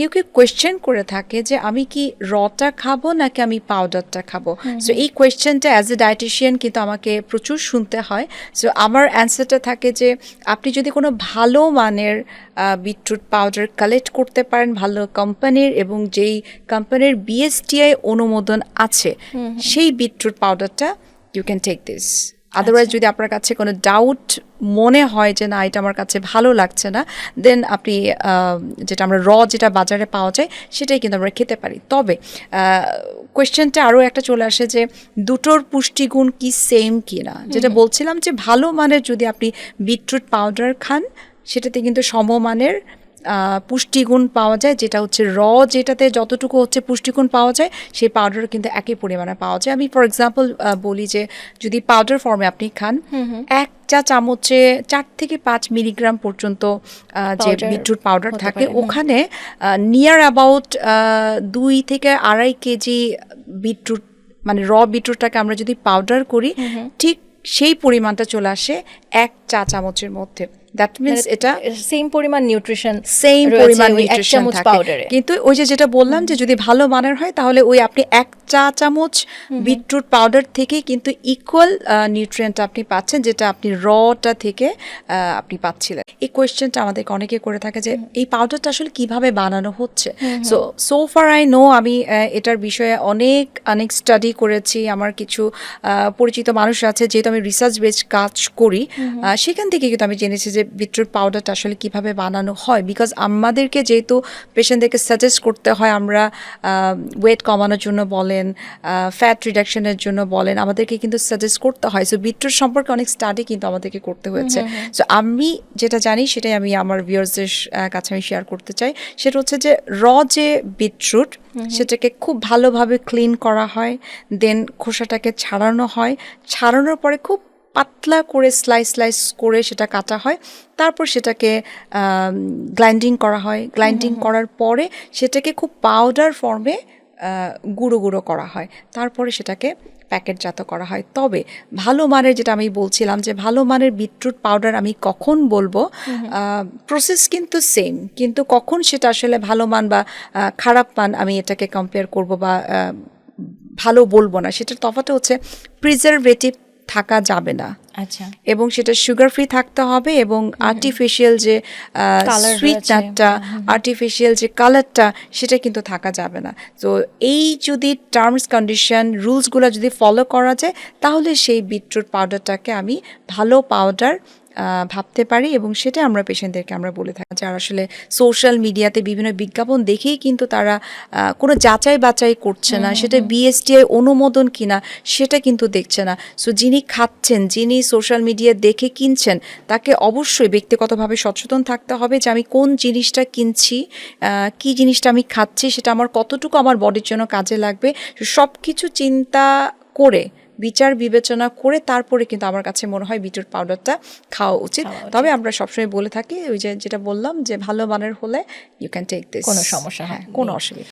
কেউ কেউ কোয়েশ্চেন করে থাকে যে আমি কি রটা খাব নাকি আমি পাউডারটা খাব? সো এই কোয়েশ্চেনটা অ্যাজ এ ডায়েটিশিয়ান কিন্তু আমাকে প্রচুর শুনতে হয়। সো আমার অ্যান্সারটা থাকে যে আপনি যদি কোনো ভালো মানের বিটরুট পাউডার কালেক্ট করতে পারেন ভালো কোম্পানির এবং যেই কোম্পানির বিএসটিআই অনুমোদন আছে সেই বিটরুট পাউডারটা you can take this otherwise যদি আপনার কাছে কোনো ডাউট মনে হয় যে না এটা আমার কাছে ভালো লাগছে না দেন আপনি যেটা আমরা র যেটা বাজারে পাওয়া যায় সেটাই কিন্তু আমরা খেতে পারি। তবে কোয়েশ্চেনটা আরও একটা চলে আসে যে দুটোর পুষ্টিগুণ কি সেম কি না যেটা বলছিলাম যে ভালো মানের যদি আপনি বিটরুট পাউডার খান সেটাতে কিন্তু সমমানের পুষ্টিগুণ পাওয়া যায় যেটা হচ্ছে র যেটাতে যতটুকু হচ্ছে পুষ্টিগুণ পাওয়া যায় সেই পাউডার কিন্তু একই পরিমাণে পাওয়া যায়। আমি ফর এক্সাম্পল বলি যে যদি পাউডার ফর্মে আপনি খান এক চা চামচে চার থেকে পাঁচ মিলিগ্রাম পর্যন্ত যে বিটরুট পাউডার থাকে ওখানে নিয়ার অ্যাবাউট দুই থেকে আড়াই কেজি বিটরুট মানে র বিটরুটটাকে আমরা যদি পাউডার করি ঠিক সেই পরিমাণটা চলে আসে এক চা চামচের মধ্যে। দ্যাট মিনস এটা সেম পরিমাণ নিউট্রিশন সেম পরিমাণ নিউট্রিশন থাকে। কিন্তু ওই যে যেটা বললাম যে যদি ভালো মানের হয় তাহলে ওই আপনি এক চা চামচ বিটরুট পাউডার থেকে কিন্তু ইকুয়াল নিউট্রিয়েন্ট আপনি পাচ্ছেন যেটা আপনি রটা থেকে আপনি পাচ্ছিলেন। এই কোয়েশ্চেনটা আমাদেরকে অনেকে করে থাকে যে এই পাউডারটা আসলে কীভাবে বানানো হচ্ছে? So so far I know আমি এটার বিষয়ে অনেক অনেক স্টাডি করেছি। আমার কিছু আহ, পরিচিত মানুষ আছে যেহেতু আমি রিসার্চ বেস কাজ করি সেখান থেকে কিন্তু আমি জেনেছি যে বিটরুট পাউডারটা আসলে কীভাবে বানানো হয় বিকজ আমাদেরকে যেহেতু পেশেন্টদেরকে সাজেস্ট করতে হয় আমরা ওয়েট কমানোর জন্য বলেন ফ্যাট রিডাকশনের জন্য বলেন আমাদেরকে কিন্তু সাজেস্ট করতে হয়। সো বিটরুট সম্পর্কে অনেক স্টাডি কিন্তু আমাদেরকে করতে হয়েছে। সো আমি যেটা জানি সেটাই আমি আমার ভিউয়ার্সদের কাছে আমি শেয়ার করতে চাই। সেটা হচ্ছে যে র যে বিটরুট সেটাকে খুব ভালোভাবে ক্লিন করা হয় দেন খোসাটাকে ছাড়ানো হয়। ছাড়ানোর পরে খুব পাতলা করে স্লাইস স্লাইস করে সেটা কাটা হয়। তারপর সেটাকে গ্লাইন্ডিং করা হয়। গ্লাইন্ডিং করার পরে সেটাকে খুব পাউডার ফর্মে গুঁড়ো গুঁড়ো করা হয়। তারপরে সেটাকে প্যাকেটজাত করা হয়। তবে ভালো মানের যেটা আমি বলছিলাম যে ভালো মানের বিটরুট পাউডার আমি কখন বলব প্রসেস কিন্তু সেম কিন্তু কখন সেটা আসলে ভালো মান বা খারাপ মান আমি এটাকে কম্পেয়ার করব বা ভালো বলব না। সেটার তফাৎ হচ্ছে প্রিজারভেটিভ থাকা যাবে না। আচ্ছা। এবং সেটা সুগার ফ্রি থাকতে হবে এবং আর্টিফিশিয়াল যে সুইটনারটা আর্টিফিশিয়াল যে কালারটা সেটা কিন্তু থাকা যাবে না। তো এই যদি টার্মস কন্ডিশন রুলসগুলো যদি ফলো করা যায় তাহলে সেই বিটরুট পাউডারটাকে আমি ভালো পাউডার ভাবতে পারি এবং সেটা আমরা পেশেন্টদেরকে আমরা বলে থাকি। যারা আসলে সোশ্যাল মিডিয়াতে বিভিন্ন বিজ্ঞাপন দেখেই কিন্তু তারা কোনো যাচাই বাচাই করছে না সেটা বিএসটিআই অনুমোদন কিনা সেটা কিন্তু দেখছে না। সো যিনি খাচ্ছেন যিনি সোশ্যাল মিডিয়া দেখে কিনছেন তাকে অবশ্যই ব্যক্তিগতভাবে সচেতন থাকতে হবে যে আমি কোন জিনিসটা কিনছি কি জিনিসটা আমি খাচ্ছি সেটা আমার কতটুকু আমার বডির জন্য কাজে লাগবে। সব কিছু চিন্তা করে বিচার বিবেচনা করে তারপরে কিন্তু আমার কাছে মনে হয় বিটরুট পাউডারটা খাওয়া উচিত। তবে আমরা সবসময় বলে থাকি ওই যে যেটা বললাম যে ভালো মানের হলে ইউ ক্যান টেক দিস কোনো সমস্যা হ্যাঁ কোনো অসুবিধা